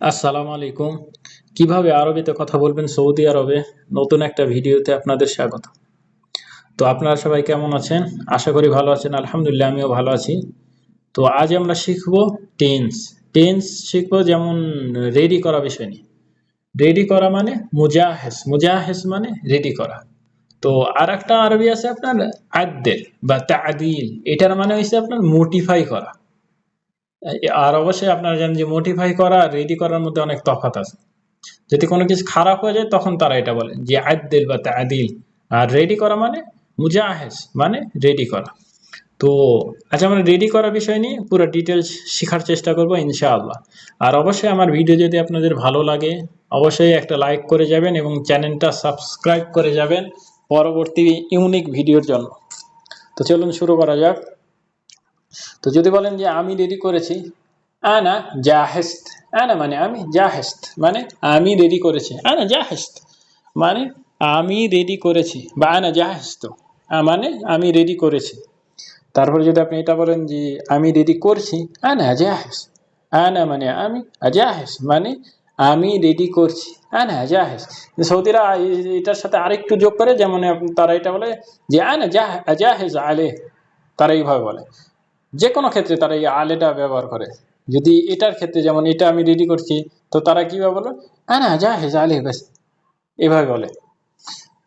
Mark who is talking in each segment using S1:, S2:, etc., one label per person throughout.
S1: আসসালামু আলাইকুম। কীভাবে আরবিতে কথা বলবেন সৌদি আরবে? নতুন একটা ভিডিওতে আপনাদের স্বাগত। তো আপনারা সবাই কেমন আছেন? আশা করি ভালো আছেন, আলহামদুলিল্লাহ আমিও ভালো আছি। তো আজ আমরা শিখব টেন্স। টেন্স শিখব যেমন রেডি করা বিষয় নিয়ে। রেডি করা মানে মুজাহেস। মুজাহেস মানে রেডি করা। তো আর একটা আরবি আছে আপনার আদ্দের বা তাদিল এটার মানে হচ্ছে আপনার মোটিফাই করা। আর অবশ্যই আপনারা জানেন যে মোটিফাই করা আর রেডি করার মধ্যে অনেক তফাৎ আছে। যদি কোনো কিছু খারাপ হয়ে যায়, তখন তারা এটা বলে যে আদিল বা তাদিল। আর রেডি করা মানে মুজাহেজ মানে রেডি করা। তো আচ্ছা আমরা রেডি করা বিষয় নিয়ে পুরো ডিটেলস শেখার চেষ্টা করব ইনশাআল্লাহ। আর অবশ্যই আমার ভিডিও যদি আপনাদের ভালো লাগে, অবশ্যই একটা লাইক করে যাবেন এবং চ্যানেলটা সাবস্ক্রাইব করে যাবেন পরবর্তী ইউনিক ভিডিওর জন্য। তো চলুন শুরু করা যাক। তো যদি বলেন যে আমি রেডি করেছি, আনা জাহেস্ত, আনা মানে আমি জাহেস্ত মানে আমি রেডি করেছি, আনা জাহেস্ত মানে আমি রেডি করেছি, বা আনা জাহেস্ত মানে আমি রেডি করেছি। তারপরে যদি আপনি এটা বলেন যে আমি রেডি করছি, আনা জাহেজ আনা মানে আমি জাহেজ মানে আমি রেডি করছি, আনা জাহেজ সৌদিরা এটার সাথে আরেকটু যোগ করে, যেমন তারা এটা বলে যে আনা জাহেজ আলে, তারা এইভাবে বলে। যে কোনো ক্ষেত্রে তারা এই আলেটা ব্যবহার করে। যদি এটার ক্ষেত্রে যেমন এটা আমি রেডি করছি, তো তারা কীভাবে বলে আনা জাহেজ আলে ব্যাস। এভাবে বলে।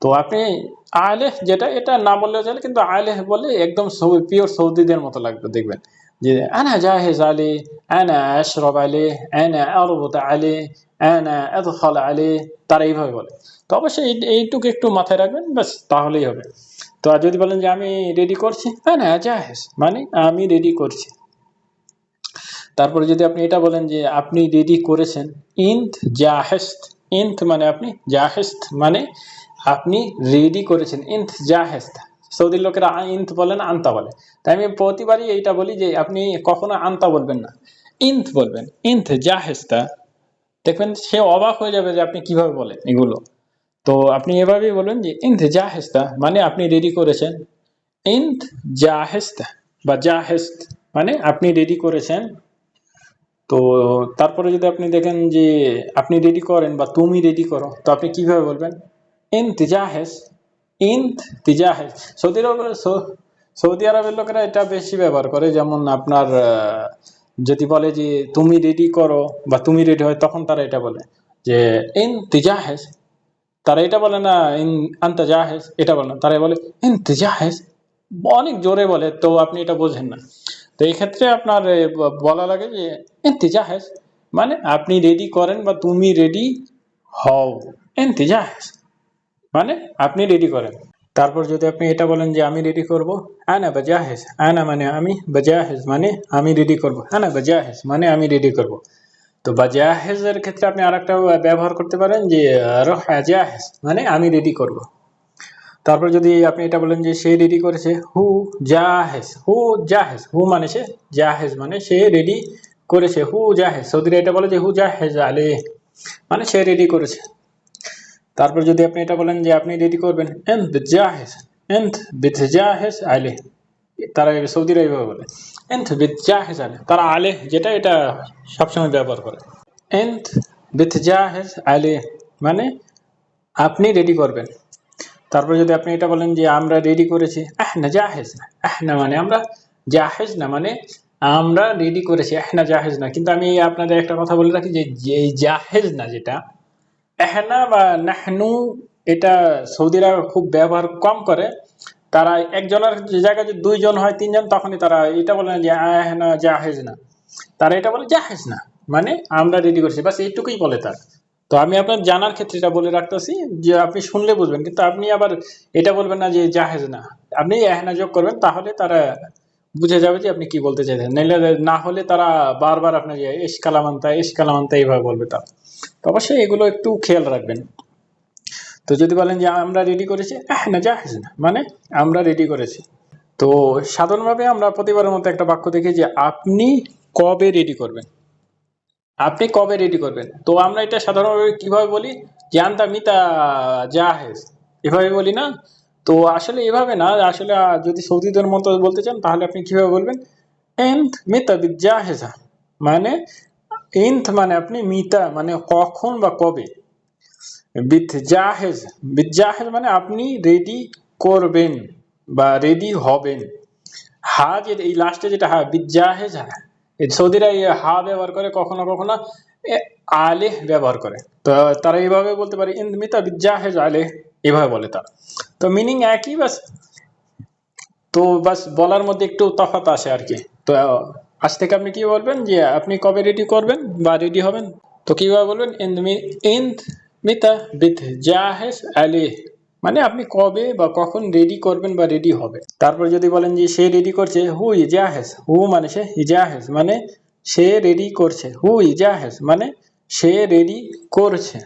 S1: তো আপনি আলেহ যেটা, এটা না বললেও চলে, কিন্তু আলেহ বলে একদম পিওর সৌদিদের মতো লাগবে, দেখবেন। যে, আনা জাহেজ আলে আনা আশরব আলে আনা আরবত আলে আনা আদখল আলে তারা এইভাবে বলে। তো অবশ্যই এই- এইটুকু একটু মাথায় রাখবেন, ব্যাস, তাহলেই হবে। তো আর যদি বলেন যে আমি রেডি করছি আনা জাহেজ মানে আমি রেডি করছি। তারপরে যদি আপনি এটা বলেন যে আপনি রেডি করেছেন ইন্থ জাহেস্ত ইন্থ মানে আপনি জাহেস্ত মানে আপনি রেডি করেছেন ইন্থ জাহেস্ত সৌদির লোকেরা ইন্থ বলেন আন্তা বলে। তাই আমি প্রতিবারই এইটা বলি যে আপনি কখনো আন্তা বলবেন না। ইন্থ বলবেন ইন্থ জাহেস্তা দেখবেন সে অবাক হয়ে যাবে যে আপনি কীভাবে বলেন এগুলো। তো আপনি এভাবেই বলবেন যে ইন্থ জাহেস্তা মানে আপনি রেডি করেছেন। ইন্থ জাহেস্তা, বা জাহেস্ত মানে আপনি রেডি করেছেন। তো তারপরে যদি আপনি দেখেন যে আপনি রেডি করেন বা তুমি রেডি করো, তো আপনি কীভাবে বলবেন? ইন তিজাহেজ ইন তিজাহেজ সৌদি আরব সৌদি আরবের লোকেরা এটা বেশি ব্যবহার করে, যেমন আপনার যদি বলে যে তুমি রেডি করো বা তুমি রেডি হয়, তখন তারা এটা বলে যে ইন তিজাহেজ তারা এটা বলে না আন্তা জাহেজ এটা বলে না। তারা বলে, ইন তিজাহেজ অনেক জোরে বলে, তো আপনি এটা বোঝেন না। তো এই ক্ষেত্রে আপনার বলা লাগে যে ইন্তিজাহেজ মানে আপনি রেডি করেন বা তুমি রেডি হও। ইন্তিজাহেজ মানে আপনি রেডি করেন। তারপর যদি আপনি এটা বলেন যে, আমি রেডি করব আনা বাজাহেজ আনা মানে আমি বাজাহেজ মানে আমি রেডি করব। আনা বাজাহেজ মানে আমি রেডি করব। তো বাজাহেজের ক্ষেত্রে আপনি আরেকটা ব্যবহার করতে পারেন যে রহ জাহেজ মানে আমি রেডি করব। তারপর যদি আপনি এটা বলেন যে, সে রেডি করেছে, হু জাহেজ হু জাহেজ, হু মানে সে, জাহেজ মানে সে রেডি করেছে, হু জাহেজ। সৌদিরা এটা বলে যে, হু জাহেজ আলে মানে সে রেডি করেছে। তারপর যদি আপনি এটা বলেন যে, আপনি রেডি করবেন এন্থ জাহেজ এন্থ বিথ জাহেজ আলে। তারা সৌদিরা এইভাবে বলে। এন্থ আলে তারা আলে, যেটা এটা সবসময় ব্যবহার করে। এন্থ বিথ জাহেজ আলে মানে আপনি রেডি করবেন। তারপর যদি আপনি এটা বলেন যে আমরা রেডি করেছি, আহ না জাহেজ না আহ না মানে আমরা, জাহেজ না মানে আমরা রেডি করেছি, আহ না জাহেজ না। কিন্তু আমি আপনাদের একটা কথা বলে রাখি যে যে এই জাহেজ না যেটা এহনা বা নাহনু, এটা সৌদিরা খুব ব্যবহার কম করে। তারা একজনের জায়গায় যদি দুইজন হয়, তিনজন, তখনই তারা এটা বলে না যে আহনা জাহেজ না। তারা এটা বলে, জাহেজ না। মানে আমরা রেডি করছি। বাস এইটুকুই বলে তার। তো আমি আপনার জানার ক্ষেত্রে এটা বলে রাখতেছি যে, আপনি শুনলে বুঝবেন। কিন্তু আপনি আবার এটা বলবেন না যে, জাহেজ না। আপনি এহনা যোগ করবেন, তাহলে তারা বুঝে যাবে যে, আপনি কি বলতে চাইছেন। নাইলে না হলে তারা বারবার আপনাকে, এস কালামান্তা, এস এইভাবে বলবে তারা। তো অবশ্যই এগুলো একটু খেয়াল রাখবেন। তো যদি বলেন যে আমরা রেডি করেছি না, জাহেজ না। মানে আমরা রেডি করেছি। তো সাধারণভাবে আমরা প্রতিবারের মতো একটা বাক্য দেখি যে আপনি কবে রেডি করবেন? আপনি কবে রেডি করবেন? তো আমরা এটা সাধারণভাবে কীভাবে বলি? যে আন্তা মিতা জাহেজ। এভাবে বলি না? তো আসলে এভাবে না। আসলে যদি সৌদিদের মতো বলতে চান, তাহলে আপনি কীভাবে বলবেন? এন্থ মিতা জাহেজা। মানে ইন্থ মানে আপনি মিতা মানে কখন বা কবে। বিথ জাহেজ মানে আপনি রেডি করবেন বা রেডি হবেন। হা যে এই লাস্টে যেটা হা বিথ জাহেজ হা সৌদিরা এই হা ব্যবহার করে, কখনো কখনো আলেহ ব্যবহার করে। তো তারা এইভাবে বলতে পারে, ইন মিতা বিথ জাহেজ আলেহ এভাবে বলে তারা। তো মিনিং একই বাস। তো বাস বলার মধ্যে একটু তফাৎ আসে আর কি। তো আজ থেকে আপনি কি বলবেন যে, আপনি কবে রেডি করবেন বা রেডি হবেন? তো কীভাবে বলবেন? ইন্দ মিতা, বিথ, জাহেজ আলিহ মানে আপনি কবে বা কখন রেডি করবেন বা রেডি হবে? তারপর যদি বলেন যে সে রেডি করছে হু ইজাহেজ হু মানে সে ইজাহেজ মানে সে রেডি করছে। হু ইজাহেজ মানে সে রেডি করছে।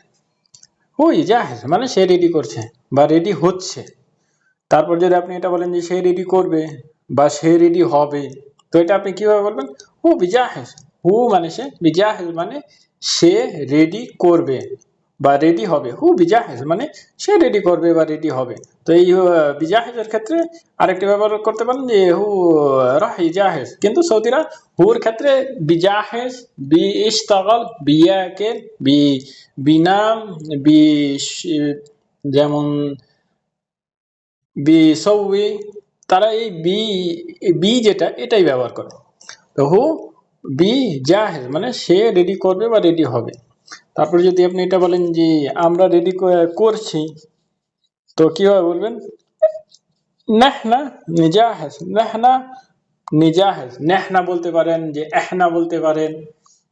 S1: হু ইজাহেজ মানে সে রেডি করছে বা রেডি হচ্ছে। তারপর যদি আপনি এটা বলেন যে সে রেডি করবে বা সে রেডি হবে, তো এটা আপনি কীভাবে বলবেন? হু বিজাহেজ হু মানে সে বিজাহেজ মানে সে রেডি করবে। বা রেডি হবে। হু বিজাহেজ মানে সে রেডি করবে বা রেডি হবে। তো এই বিজাহেজের ক্ষেত্রে আরেকটি ব্যবহার করতে পারেন যে হু রাহ ইজাহেজ কিন্তু সৌদিরা হুর ক্ষেত্রে বিজাহেজ বি ইস্তাগল বিয়াকের বি বিনাম বি যেমন বিসৌই তারা এই বি বি যেটা, এটাই ব্যবহার করে। তো হু বি জাহেজ মানে সে রেডি করবে বা রেডি হবে। তারপর যদি আপনি এটা বলেন যে আমরা রেডি করছি, তো কীভাবে বলবেন? নেহনা নিজাহেজ নেহনা নিজাহেজ। নেহনা বলতে পারেন, যে এহনা বলতে পারেন,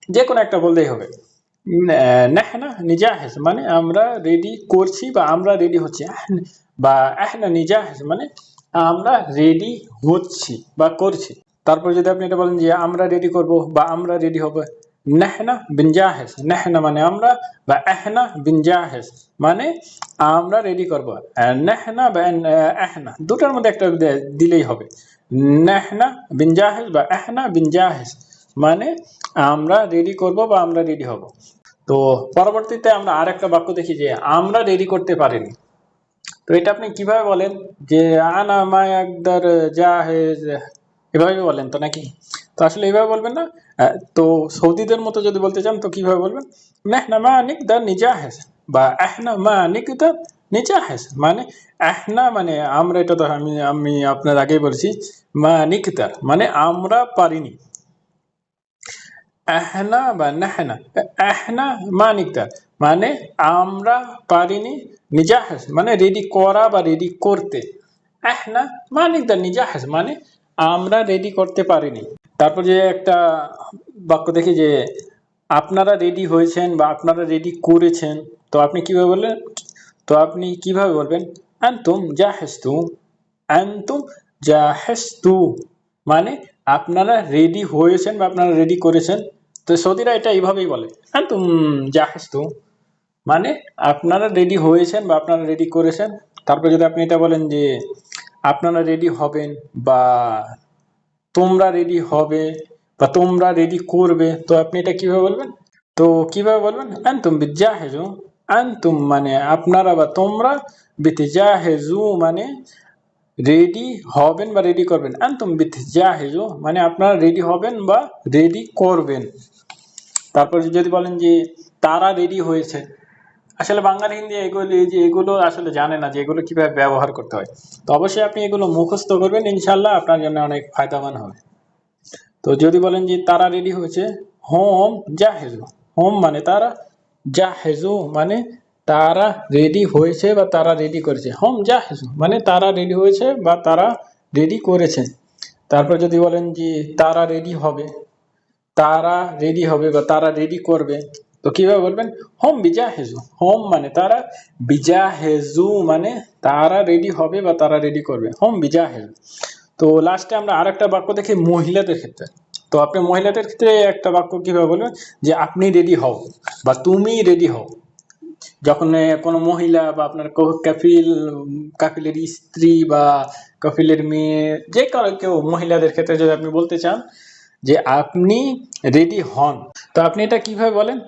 S1: যে কোনো একটা বললেই হবে। নেহনা নিজাহেজ মানে আমরা রেডি করছি বা আমরা রেডি হচ্ছি। বা এহনা নিজাহেজ মানে আমরা রেডি হচ্ছি বা করছি। তারপর যদি আপনি এটা বলেন যে আমরা রেডি করব বা আমরা রেডি হব নেহনা বিনজাহেজ নেহনা মানে আমরা বা এহনা বিনজাহেজ মানে আমরা রেডি করব। আর নেহনা বা এহনা দুটার মধ্যে একটা দিলেই হবে। নেহনা বিনজাহেজ বা এহনা বিনজাহেজ মানে আমরা রেডি করব বা আমরা রেডি হব। তো পরবর্তীতে আমরা আরেকটা বাক্য দেখি যে আমরা রেডি করতে পারিনি। তো এটা আপনি কীভাবে বলেন? যে আনা মা একদার জাহেজ, এভাবে বলেন তো নাকি? তো আসলে এইভাবে বলবেন না? আহ, তো সৌদিদের মতো যদি বলতে চান তো কীভাবে বলবেন? নেহনা মা নিকদার নিজাহেজ বা এহনা মা নিকদার নিজাহেজ মানে এহনা মানে আমরা এটা তো আমি আমি আপনার আগেই বলছি মা নিকদার মানে আমরা পারিনি। এহনা বা নেহনা এহনা মা নিকদার মানে আমরা পারিনি নিজাহেজ মানে রেডি করা বা রেডি করতে। এহনা মা নিকদার নিজাহেজ মানে আমরা রেডি করতে পারিনি। তারপর যে একটা বাক্য দেখি যে, আপনারা রেডি হয়েছেন বা আপনারা রেডি করেছেন। তো আপনি কীভাবে বললেন? তো আপনি কীভাবে বলবেন? আনতুম জাহেজতু আনতুম জাহেজতু মানে আপনারা রেডি হয়েছেন বা আপনারা রেডি করেছেন। তো সৌদিরা এটা এইভাবেই বলে, আনতুম জাহেজতু মানে আপনারা রেডি হয়েছেন বা আপনারা রেডি করেছেন। তারপর যদি আপনি এটা বলেন যে আপনারা রেডি হবেন বা তোমরা রেডি হবে বা তোমরা রেডি করবে, তো আপনি এটা কীভাবে বলবেন? তো কীভাবে বলবেন? আনতুম বিজাহেজু আনতুম মানে আপনারা বা তোমরা বিতজাহেজু মানে রেডি হবেন বা রেডি করবেন। আনতুম বিতজাহেজু মানে আপনারা রেডি হবেন বা রেডি করবেন। তারপর যদি বলেন যে তারা রেডি হয়েছে আসলে বাঙালি হিন্দি এগুলো এই যে এগুলো আসলে জানে না যে এগুলো কীভাবে ব্যবহার করতে হয়। তো অবশ্যই আপনি এগুলো মুখস্থ করবেন ইনশাল্লাহ আপনার জন্য অনেক ফায়দাবান হবে। তো যদি বলেন যে তারা রেডি হয়েছে, হোম যা হেজু হোম মানে তারা যা হেজু মানে তারা রেডি হয়েছে বা তারা রেডি করেছে। হোম যা হেজু মানে তারা রেডি হয়েছে বা তারা রেডি করেছে। তারপর যদি বলেন যে তারা রেডি হবে, তারা রেডি হবে বা তারা রেডি করবে তো কীভাবে বলবেন? হোম বিজা হেজু। হোম মানে তারা, বিজা হেজু মানে তারা রেডি হবে বা তারা রেডি করবে। হোম বিজা হেজু। তো লাস্টে আমরা আরেকটা বাক্য দেখি, মহিলাদের ক্ষেত্রে। তো আপনি মহিলাদের ক্ষেত্রে একটা বাক্য কীভাবে বলবেন? যে আপনি রেডি হও বা তুমি রেডি হও। যখন কোনো মহিলা বা আপনার কাফিল, কাফিলের স্ত্রী বা কাফিলের মেয়ে, যে কারও কেউ মহিলাদের ক্ষেত্রে যদি আপনি বলতে চান যে আপনি রেডি হন, তো আপনি এটা কীভাবে বলেন?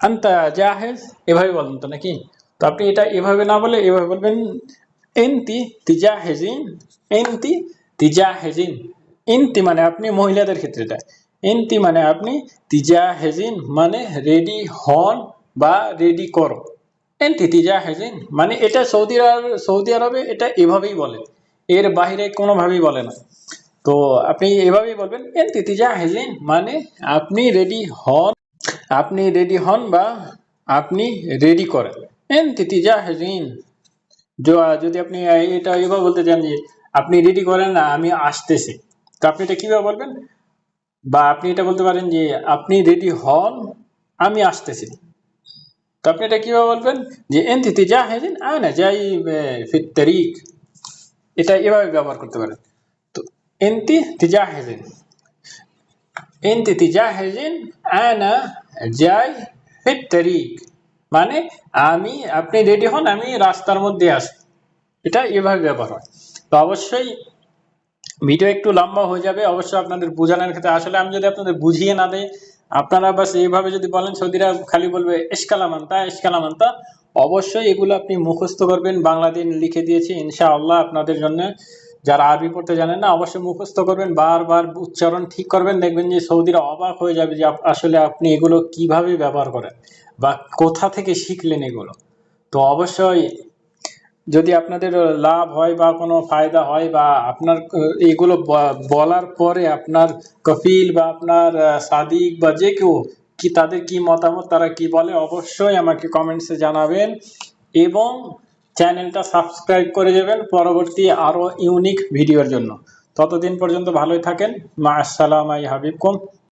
S1: আন্তা জাহেজ, এভাবে বলেন তো নাকি? তো আপনি এটা এভাবে না বলে এভাবে বলবেন, এনতি তিজাহেজিন এনতি তিজাহেজিন। ইনতি মানে আপনি মহিলাদের ক্ষেত্রে এটা এনতি মানে আপনি তিজা হেজিন মানে রেডি হন বা রেডি করো। এনতি তিজা হেজিন মানে এটা সৌদি আরব, সৌদি আরবে এটা এভাবেই বলে। এর বাহিরে কোনোভাবেই বলে না। তো আপনি এভাবেই বলবেন, এনতি তিজা হেজিন মানে আপনি রেডি হন আপনি রেডি হন বা আপনি রেডি করেন। হেজিন য- যদি আপনি এটা এভাবে বলতে চান যে আপনি রেডি করেন না, আমি আসতেছি। তো আপনি এটা কীভাবে বলবেন? বা আপনি এটা বলতে পারেন যে আপনি রেডি হন, আমি আসতেছি। তো আপনি এটা কীভাবে বলবেন? যে তিজা হেজিন না যাই ফির এটা এভাবে ব্যবহার করতে পারেন। তো এনতি তিজা হেজিন এনতি তিজা হেজিন আনা যাই ফির তারিখ মানে আমি, আপনি রেডি হন, আমি রাস্তার মধ্যে আসি এটা এভাবে ব্যবহার হয়। তো অবশ্যই ভিডিও একটু লম্বা হয়ে যাবে, অবশ্যই আপনাদের বোঝানোর ক্ষেত্রে। আসলে আমি যদি আপনাদের বুঝিয়ে না দেয় আপনারা বাস এইভাবে যদি বলেন, সৌদিরা খালি বলবে এসকালামান্তা এসকালামান্তা অবশ্যই এগুলো আপনি মুখস্থ করবেন। বাংলা দিন লিখে দিয়েছি, ইনশাআল্লাহ আপনাদের জন্য। যারা আরবি পড়তে জানেন না, অবশ্যই মুখস্থ করবেন, বারবার উচ্চারণ ঠিক করবেন, দেখবেন যে সৌদিরা অবাক হয়ে যাবে যে আসলে আপনি এগুলো কীভাবে ব্যবহার করেন বা কোথা থেকে শিখলেন এগুলো। তো অবশ্যই যদি আপনাদের লাভ হয় বা কোনো ফায়দা হয় বা আপনার এগুলো বলার পরে আপনার কপিল বা আপনার সাদিক বা যে কেউ কি তাদের কি মতামত, তারা কি বলে, অবশ্যই আমাকে কমেন্টসে জানাবেন এবং চ্যানেলটা সাবস্ক্রাইব করে যাবেন পরবর্তী আরও ইউনিক ভিডিওর জন্য। ততদিন পর্যন্ত ভালোই থাকেন। মা আসসালাম আই হাবিবকুম।